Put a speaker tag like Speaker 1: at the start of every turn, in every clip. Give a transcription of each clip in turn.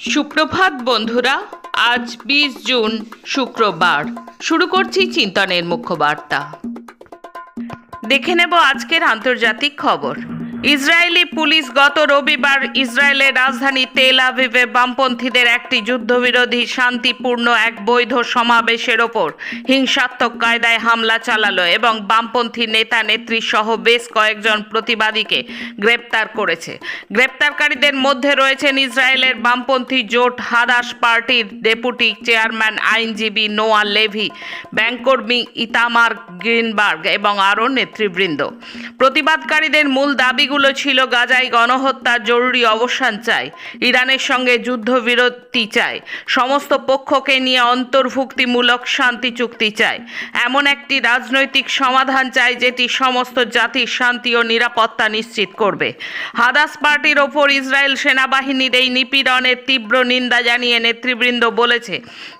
Speaker 1: সুপ্রভাত বন্ধুরা, আজ বিশ জুন, শুক্রবার। শুরু করছি চিন্তনের মুখ্য বার্তা। দেখে নেব আজকের আন্তর্জাতিক খবর। ইসরায়েলি পুলিশ গত রবিবার ইসরায়েলের রাজধানী তেল আভিভে বামপন্থীদের একটি যুদ্ধবিরোধী শান্তিপূর্ণ এক বৈধ সমাবেশের ওপর হিংসাত্মক কায়দায় হামলা চালালো এবং বামপন্থী নেতা, নেত্রী সহ বেশ কয়েকজন প্রতিবাদীকে গ্রেপ্তার করেছে। গ্রেপ্তারকারীদের মধ্যে রয়েছেন ইসরায়েলের বামপন্থী জোট হাদাস পার্টির ডেপুটি চেয়ারম্যান আইনজীবী নোয়া লেভি, ব্যাংককর্মী ইতামার গ্রিনবার্গ এবং আরও নেতৃবৃন্দ। প্রতিবাদকারীদের মূল দাবিগুলো ছিল গাজায় গণহত্যার জরুরি অবসান চাই, ইরানের সঙ্গে যুদ্ধবিরতি চায় সমস্ত পক্ষকে নিয়ে অন্তর্ভুক্তিমূলক শান্তি চুক্তি চায় এমন একটি রাজনৈতিক সমাধান চাই যেটি সমস্ত জাতির শান্তি ও নিরাপত্তা নিশ্চিত করবে। হাদাস পার্টির ওপর ইসরায়েল সেনাবাহিনীর এই নিপীড়নের তীব্র নিন্দা জানিয়ে নেতৃবৃন্দ বলেছে,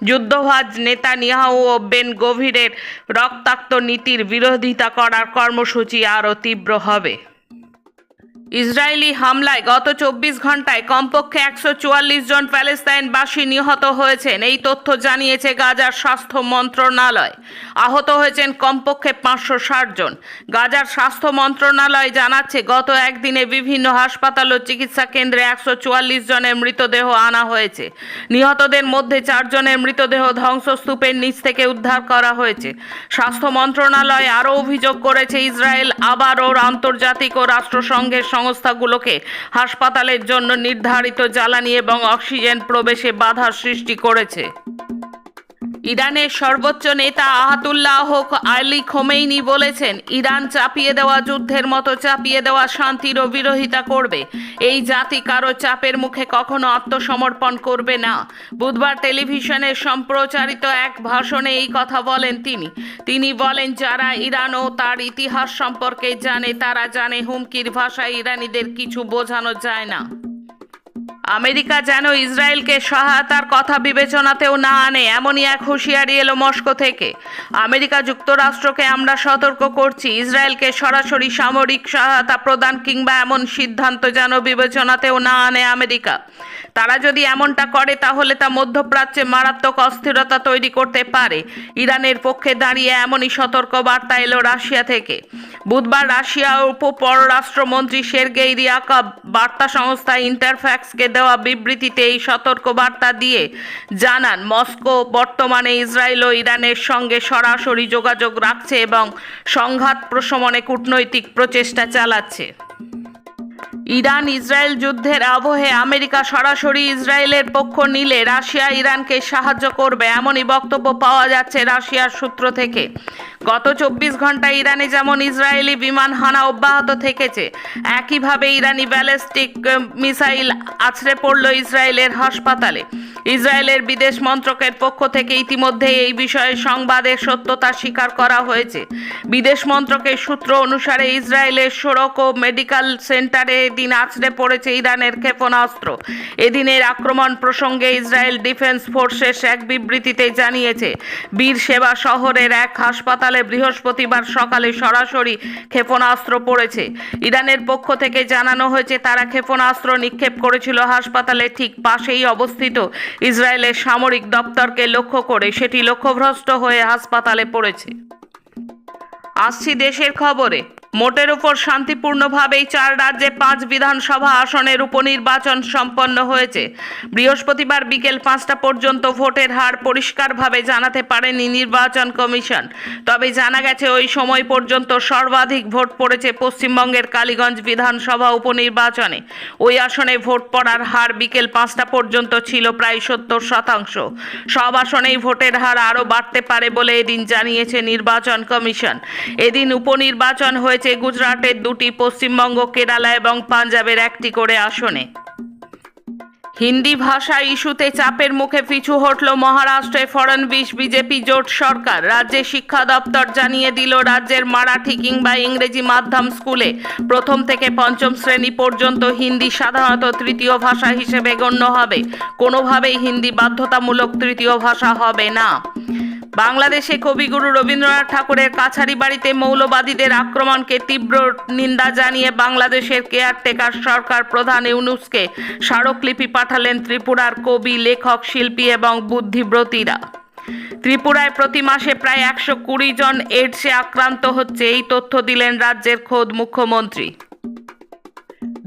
Speaker 1: যুদ্ধভাজ নেতা নিয়াহু ও বেন গভীরের রক্তাক্ত নীতির বিরোধিতা করার কর্মসূচি আরও তীব্র হবে। ইসরায়েলি হামলায় গত চব্বিশ ঘন্টায় কমপক্ষে একশো চুয়াল্লিশ জন প্যালেস্তাইনবাসী নিহত হয়েছেন। এই তথ্য জানিয়েছে গাজার স্বাস্থ্য মন্ত্রণালয়। আহত হয়েছেন কমপক্ষে পাঁচশো ষাট জন। গাজার স্বাস্থ্য মন্ত্রণালয় জানাচ্ছে, গত একদিনে বিভিন্ন হাসপাতাল ও চিকিৎসা কেন্দ্রে একশো চুয়াল্লিশ জনের মৃতদেহ আনা হয়েছে। নিহতদের মধ্যে চারজনের মৃতদেহ ধ্বংসস্তূপের নিচ থেকে উদ্ধার করা হয়েছে। স্বাস্থ্য মন্ত্রণালয় আরও অভিযোগ করেছে, ইসরায়েল আবারও আন্তর্জাতিক ও রাষ্ট্রসংঘের সংস্থাগুলোকে হাসপাতালের জন্য নির্ধারিত জ্বালানি এবং অক্সিজেন প্রবেশে বাধা সৃষ্টি করেছে। ইরানের সর্বোচ্চ নেতা আহাতুল্লাহ আলী খোমেইনি বলেছেন, ইরান চাপিয়ে দেওয়া যুদ্ধের মতো চাপিয়ে দেওয়া শান্তিরও বিরোধিতা করবে। এই জাতি কারও চাপের মুখে কখনো আত্মসমর্পণ করবে না। বুধবার টেলিভিশনে সম্প্রচারিত এক ভাষণে এই কথা বলেন তিনি। তিনি বলেন, যারা ইরান ও তার ইতিহাস সম্পর্কে জানে, তারা জানে হুমকির ভাষায় ইরানিদের কিছু বোঝানো যায় না। আমেরিকা যেন ইসরায়েলকে সহায়তার কথা বিবেচনাতেও না আনে, এমনই এক হুঁশিয়ারি এলো মস্কো থেকে। আমেরিকা যুক্তরাষ্ট্রকে আমরা সতর্ক করছি, ইসরায়েলকে সরাসরি সামরিক সহায়তা প্রদান কিংবা এমন সিদ্ধান্ত যেন বিবেচনাতেও না আনে আমেরিকা। তারা যদি এমনটা করে, তাহলে তা মধ্যপ্রাচ্যে মারাত্মক অস্থিরতা তৈরি করতে পারে। ইরানের পক্ষে দাঁড়িয়ে এমনই সতর্ক বার্তা এলো রাশিয়া থেকে। বুধবার রাশিয়া উপ পররাষ্ট্রমন্ত্রী সের্গেই রিয়াকব বার্তা সংস্থা ইন্টারফ্যাক্সকে দেওয়া বিবৃতিতে এই সতর্ক বার্তা দিয়ে জানান, মস্কো বর্তমানে ইসরায়েল ও ইরানের সঙ্গে সরাসরি যোগাযোগ রাখছে এবং সংঘাত প্রশমনে কূটনৈতিক প্রচেষ্টা চালাচ্ছে। ইরান ইসরায়েল যুদ্ধের আবহে আমেরিকা সরাসরি ইসরায়েলের পক্ষ নিলে রাশিয়া ইরানকে সাহায্য করবে, এমনই বক্তব্য পাওয়া যাচ্ছে রাশিয়ার সূত্র থেকে। গত চব্বিশ ঘণ্টা ইরানে যেমন ইসরায়েলি বিমান হানা অব্যাহত থেকেছে, একইভাবে ইরানি ব্যালিস্টিক মিসাইল আছড়ে পড়ল ইসরায়েলের হাসপাতালে। ইসরায়েলের বিদেশ মন্ত্রকের পক্ষ থেকে ইতিমধ্যে এই বিষয়ে সংবাদের সত্যতা স্বীকার করা হয়েছে। বিদেশ মন্ত্রকের সূত্র অনুসারে ইসরায়েলের সড়ক ও মেডিকেল সেন্টারে এদিন আছড়ে পড়েছে ইরানের ক্ষেপণাস্ত্র। এদিনের আক্রমণ প্রসঙ্গে ইসরায়েল ডিফেন্স ফোর্সেস এক বিবৃতিতে জানিয়েছে, বীর সেবা শহরের এক হাসপাতালে বৃহস্পতিবার সকালে সরাসরি ক্ষেপণাস্ত্র পড়েছে। ইরানের পক্ষ থেকে জানানো হয়েছে, তারা ক্ষেপণাস্ত্র নিক্ষেপ করেছিল হাসপাতালের ঠিক পাশেই অবস্থিত ইসরায়েলের সামরিক দপ্তরকে লক্ষ্য করে। সেটি লক্ষ্যভ্রষ্ট হয়ে হাসপাতালে পড়েছে। আসছি দেশের খবরে। মোটের উপর শান্তিপূর্ণভাবেই চার রাজ্যে পাঁচ বিধানসভা আসনের উপনির্বাচন সম্পন্ন হয়েছে। বৃহস্পতিবার বিকেল পাঁচটা পর্যন্ত ভোটের হার পরিষ্কারভাবে জানাতে পারেনি নির্বাচন কমিশন। তবে জানা গেছে, ওই সময় পর্যন্ত সর্বাধিক ভোট পড়েছে পশ্চিমবঙ্গের কালীগঞ্জ বিধানসভা উপনির্বাচনে। ওই আসনে ভোট পড়ার হার বিকেল পাঁচটা পর্যন্ত ছিল প্রায় সত্তর শতাংশ। সব আসনেই ভোটের হার আরও বাড়তে পারে বলে এদিন জানিয়েছে নির্বাচন কমিশন। এদিন উপনির্বাচন হয়েছে গুজরাটের দুটি পশ্চিমবঙ্গ, কেরালা এবং পাঞ্জাবের একটি করে আসনে। হিন্দি ভাষা ইস্যুতে চাপের মুখে পিছু হটল মহারাষ্ট্রে ফড়নবিশ বিজেপি জোট সরকার। রাজ্যে শিক্ষা দপ্তর জানিয়ে দিল, রাজ্যের মারাঠি কিংবা ইংরেজি মাধ্যম স্কুলে প্রথম থেকে পঞ্চম শ্রেণি পর্যন্ত হিন্দি সাধারণত তৃতীয় ভাষা হিসেবে গণ্য হবে। কোনোভাবেই হিন্দি বাধ্যতামূলক তৃতীয় ভাষা হবে না। বাংলাদেশে কবিগুরু রবীন্দ্রনাথ ঠাকুরের কাছারি বাড়িতে মৌলবাদীদের আক্রমণকে তীব্র নিন্দা জানিয়ে বাংলাদেশের কেয়ারটেকার সরকার প্রধান ইউনুসকে স্মারকলিপি পাঠালেন ত্রিপুরার কবি, লেখক, শিল্পী এবং বুদ্ধিব্রতীরা। ত্রিপুরায় প্রতি মাসে প্রায় একশো কুড়ি জন এইডসে আক্রান্ত হচ্ছে। এই তথ্য দিলেন রাজ্যের খোদ মুখ্যমন্ত্রী।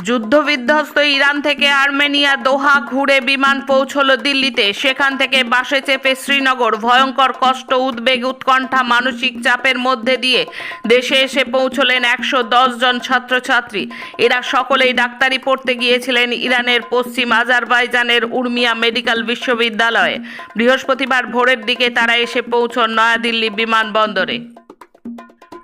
Speaker 1: যুদ্ধবিধ্বস্ত ইরান থেকে আর্মেনিয়া দোহা ঘুরে বিমান পৌঁছলো দিল্লিতে। সেখান থেকে বাসে চেপে শ্রীনগর। ভয়ঙ্কর কষ্ট, উদ্বেগ, উৎকণ্ঠা, মানসিক চাপের মধ্যে দিয়ে দেশে এসে পৌঁছলেন একশো জন ছাত্রছাত্রী। এরা সকলেই ডাক্তারি পড়তে গিয়েছিলেন ইরানের পশ্চিম আজারবাইজানের উর্মিয়া মেডিকেল বিশ্ববিদ্যালয়ে। বৃহস্পতিবার ভোরের দিকে তারা এসে পৌঁছন নয়াদিল্লি বিমানবন্দরে।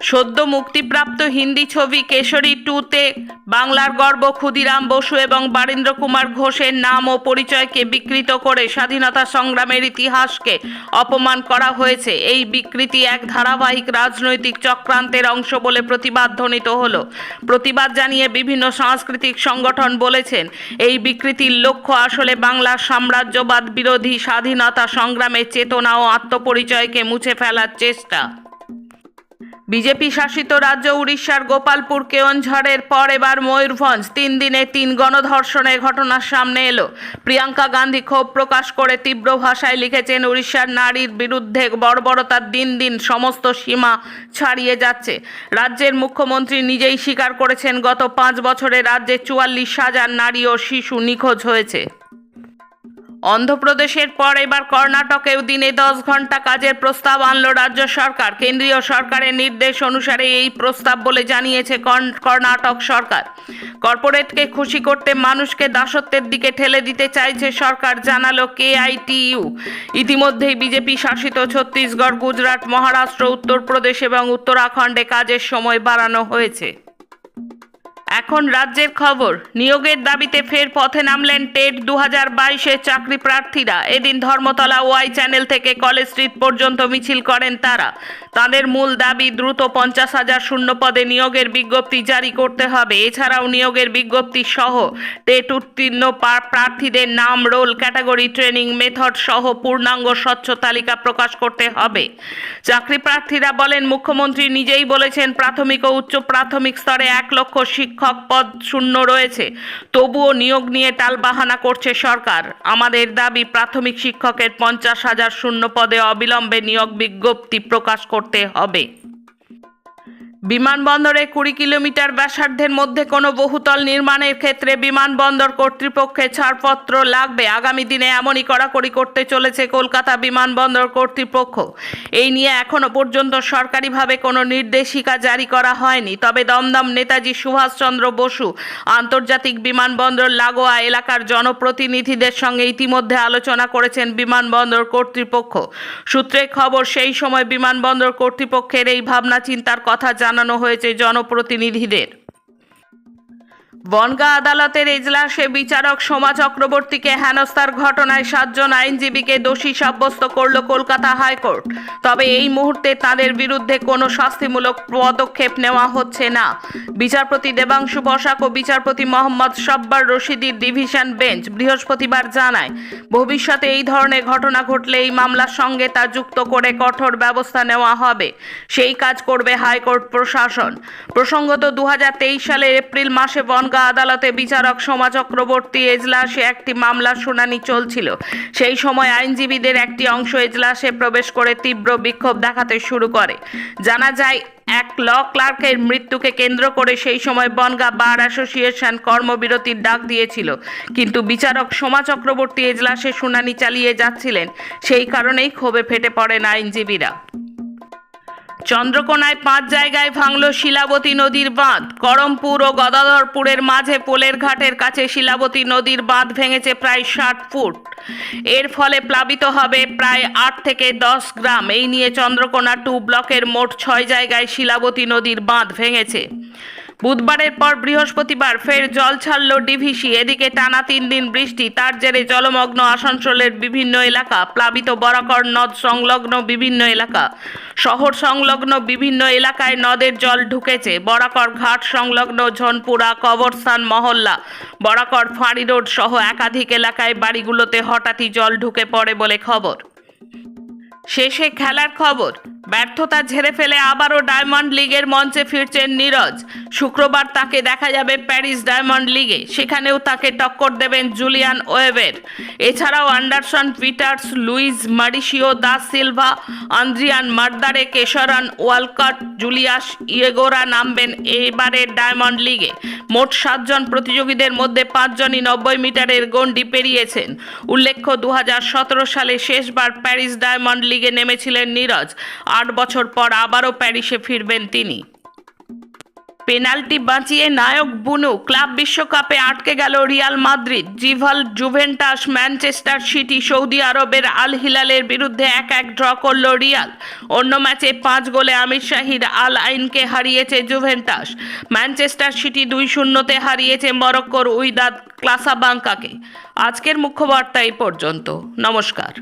Speaker 1: সদ্য মুক্তিপ্রাপ্ত হিন্দি ছবি কেশরী টুতে বাংলার গর্ব ক্ষুদিরাম বসু এবং বারীন্দ্র কুমার ঘোষের নাম ও পরিচয়কে বিকৃত করে স্বাধীনতা সংগ্রামের ইতিহাসকে অপমান করা হয়েছে। এই বিকৃতি এক ধারাবাহিক রাজনৈতিক চক্রান্তের অংশ বলে প্রতিবাদ ধ্বনিত হল। প্রতিবাদ জানিয়ে বিভিন্ন সাংস্কৃতিক সংগঠন বলেছেন, এই বিকৃতির লক্ষ্য আসলে বাংলার সাম্রাজ্যবাদ বিরোধী স্বাধীনতা সংগ্রামের চেতনা ও আত্মপরিচয়কে মুছে ফেলার চেষ্টা। বিজেপি শাসিত রাজ্য উড়িষ্যার গোপালপুর কেওনঝড়ের পর এবার ময়ূরভঞ্জ। তিন দিনে তিন গণধর্ষণের ঘটনার সামনে এলো। প্রিয়াঙ্কা গান্ধী ক্ষোভ প্রকাশ করে তীব্র ভাষায় লিখেছেন, উড়িষ্যার নারীর বিরুদ্ধে বর্বরতার দিন দিন সমস্ত সীমা ছাড়িয়ে যাচ্ছে। রাজ্যের মুখ্যমন্ত্রী নিজেই স্বীকার করেছেন, গত পাঁচ বছরে রাজ্যে চুয়াল্লিশ হাজার নারী ও শিশু নিখোঁজ হয়েছে। অন্ধ্রপ্রদেশের পর এবার কর্ণাটকেও দিনে দশ ঘণ্টা কাজের প্রস্তাব আনল রাজ্য সরকার। কেন্দ্রীয় সরকারের নির্দেশ অনুসারে এই প্রস্তাব বলে জানিয়েছে কর্ণাটক সরকার। কর্পোরেটকে খুশি করতে মানুষকে দাসত্বের দিকে ঠেলে দিতে চাইছে সরকার, জানালো কেআইটিইউ। ইতিমধ্যেই বিজেপি শাসিত ছত্তিশগড়, গুজরাট, মহারাষ্ট্র, উত্তরপ্রদেশ এবং উত্তরাখণ্ডে কাজের সময় বাড়ানো হয়েছে। এখন রাজ্যের খবর, নিয়োগের দাবিতে ফের পথে নামলেন টেট দু হাজার বাইশের চাকরি প্রার্থীরা। এদিন ধর্মতলা ওয়াই চ্যানেল থেকে কলেজ স্ট্রিট পর্যন্ত মিছিল করেন তারা। তাদের মূল দাবি, দ্রুত পঞ্চাশ হাজার শূন্য পদে নিয়োগের বিজ্ঞপ্তি জারি করতে হবে। এছাড়াও নিয়োগের বিজ্ঞপ্তি সহ টেট উত্তীর্ণ প্রার্থীদের নাম, রোল, ক্যাটাগরি, ট্রেনিং মেথড সহ পূর্ণাঙ্গ স্বচ্ছ তালিকা প্রকাশ করতে হবে। চাকরি প্রার্থীরা বলেন, মুখ্যমন্ত্রী নিজেই বলেছেন, প্রাথমিক ও উচ্চ প্রাথমিক স্তরে এক লক্ষ শিক্ষক পদ শূন্য রয়েছে। তবুও নিয়োগ নিয়ে টালবাহানা করছে সরকার। আমাদের দাবি, প্রাথমিক শিক্ষকের পঞ্চাশ হাজার শূন্য পদে অবিলম্বে নিয়োগ বিজ্ঞপ্তি প্রকাশ করতে হবে। বিমানবন্দরে কুড়ি কিলোমিটার ব্যাসার্ধের মধ্যে কোনো বহুতল নির্মাণের ক্ষেত্রে বিমানবন্দর কর্তৃপক্ষের ছাড়পত্র লাগবে। আগামী দিনে এমনই কড়াকড়ি করতে চলেছে কলকাতা বিমানবন্দর কর্তৃপক্ষ। এই নিয়ে এখনও পর্যন্ত সরকারিভাবে কোনো নির্দেশিকা জারি করা হয়নি। তবে দমদম নেতাজি সুভাষচন্দ্র বসু আন্তর্জাতিক বিমানবন্দর লাগোয়া এলাকার জনপ্রতিনিধিদের সঙ্গে ইতিমধ্যে আলোচনা করেছেন বিমানবন্দর কর্তৃপক্ষ। সূত্রে খবর, সেই সময় বিমানবন্দর কর্তৃপক্ষের এই ভাবনা চিন্তার কথা জানানো হয়েছে জনপ্রতিনিধিদের। বনগা আদালতের এজলাসে বিচারক সোমা চক্রবর্তীকে হেনস্থার ঘটনায় সাতজন আইনজীবীকে দোষী সাব্যস্ত করল কলকাতা হাইকোর্ট। তবে এই মুহূর্তে তাদের বিরুদ্ধে কোনো শাস্তিমূলক পদক্ষেপ নেওয়া হচ্ছে না। বিচারপতি দেবাংশু বসাক ও বিচারপতি মোহাম্মদ সব্বার রশিদির ডিভিশন বেঞ্চ বৃহস্পতিবার জানায়, ভবিষ্যতে এই ধরনের ঘটনা ঘটলে এই মামলার সঙ্গে তা যুক্ত করে কঠোর ব্যবস্থা নেওয়া হবে। সেই কাজ করবে হাইকোর্ট প্রশাসন। প্রসঙ্গত দুহাজার তেইশ সালের এপ্রিল মাসে বনগাঁ আদালতে বিচারক সোমা চক্রবর্তী এজলাসে একটি মামলার শুনানি চলছিল। সেই সময় আইনজীবীদের একটি অংশ এজলাসে প্রবেশ করে তীব্র বিক্ষোভ দেখাতে শুরু করে। জানা যায়, এক ল ক্লার্কের মৃত্যুকে কেন্দ্র করে সেই সময় বনগা বার অ্যাসোসিয়েশন কর্মবিরতির ডাক দিয়েছিল। কিন্তু বিচারক সোমা চক্রবর্তী এজলাসে শুনানি চালিয়ে যাচ্ছিলেন। সেই কারণেই ক্ষোভে ফেটে পড়েন আইনজীবীরা। চন্দ্রকোনায় পাঁচ জায়গায় ভাঙল শিলাবতী নদীর বাঁধ। করমপুর ও গদাধরপুরের মাঝে পোলের ঘাটের কাছে শিলাবতী নদীর বাঁধ ভেঙেছে প্রায় ষাট ফুট। এর ফলে প্লাবিত হবে প্রায় আট থেকে দশ গ্রাম। এই নিয়ে চন্দ্রকোনা টু ব্লকের মোট ছয় জায়গায় শিলাবতী নদীর বাঁধ ভেঙেছে। বুধবারের পর বৃহস্পতিবার ফের জল ছাড়ল ডিভিসি। এদিকে টানা তিন দিন বৃষ্টি, তার জেরে জলমগ্ন আসানসোলের বিভিন্ন এলাকা, প্লাবিত বরাকর নদ সংলগ্ন বিভিন্ন এলাকা। শহর সংলগ্ন বিভিন্ন এলাকায় নদের জল ঢুকেছে। বরাকর ঘাট সংলগ্ন ঝনপুরা, কবরস্থান, মহল্লা, বরাকর ফাঁড়ি রোড সহ একাধিক এলাকায় বাড়িগুলোতে হঠাৎই জল ঢুকে পড়ে বলে খবর। শেষে খেলার খবর। ব্যর্থতা ঝেড়ে ফেলে আবারও ডায়মন্ড লিগের মঞ্চে ফিরছেন নীরজ। শুক্রবার তাকে দেখা যাবে প্যারিস ডায়মন্ড লিগে। সেখানেও তাকে টক্কর দেবেন জুলিয়ান ওয়েবের এছাড়াও Anderson Peters, Lewis, Mauricio da Silva, Andrian Mardare, Keshorn Walcott, Julius ইয়েগোরা নামবেন এবারের ডায়মন্ড লিগে। মোট সাতজন প্রতিযোগীদের মধ্যে পাঁচজনই নব্বই মিটারের গণ্ডি পেরিয়েছেন। উল্লেখ্য দু হাজার সতেরো সালে শেষবার প্যারিস ডায়মন্ড লিগে নেমেছিলেন নীরজ। আট বছর পর আবারও প্যারিসে ফিরবেন তিনি। পেনাল্টি বাঁচিয়ে নায়ক বুনু ক্লাব বিশ্বকাপে আটকে গেল রিয়াল মাদ্রিদ, জিভাল জুভেন্টাস, ম্যানচেস্টার সিটি, সৌদি আরবের আল হিলালের বিরুদ্ধে এক এক ড্র করল রিয়াল। অন্য ম্যাচে পাঁচ গোলে আমির শাহিদ আল আইনকে হারিয়েছে জুভেন্টাস। ম্যানচেস্টার সিটি দুই শূন্যতে হারিয়েছে মরক্কোর উইদাদ ক্লাসাবাঙ্কাকে। আজকের মুখ্য বার্তা এই পর্যন্ত। নমস্কার।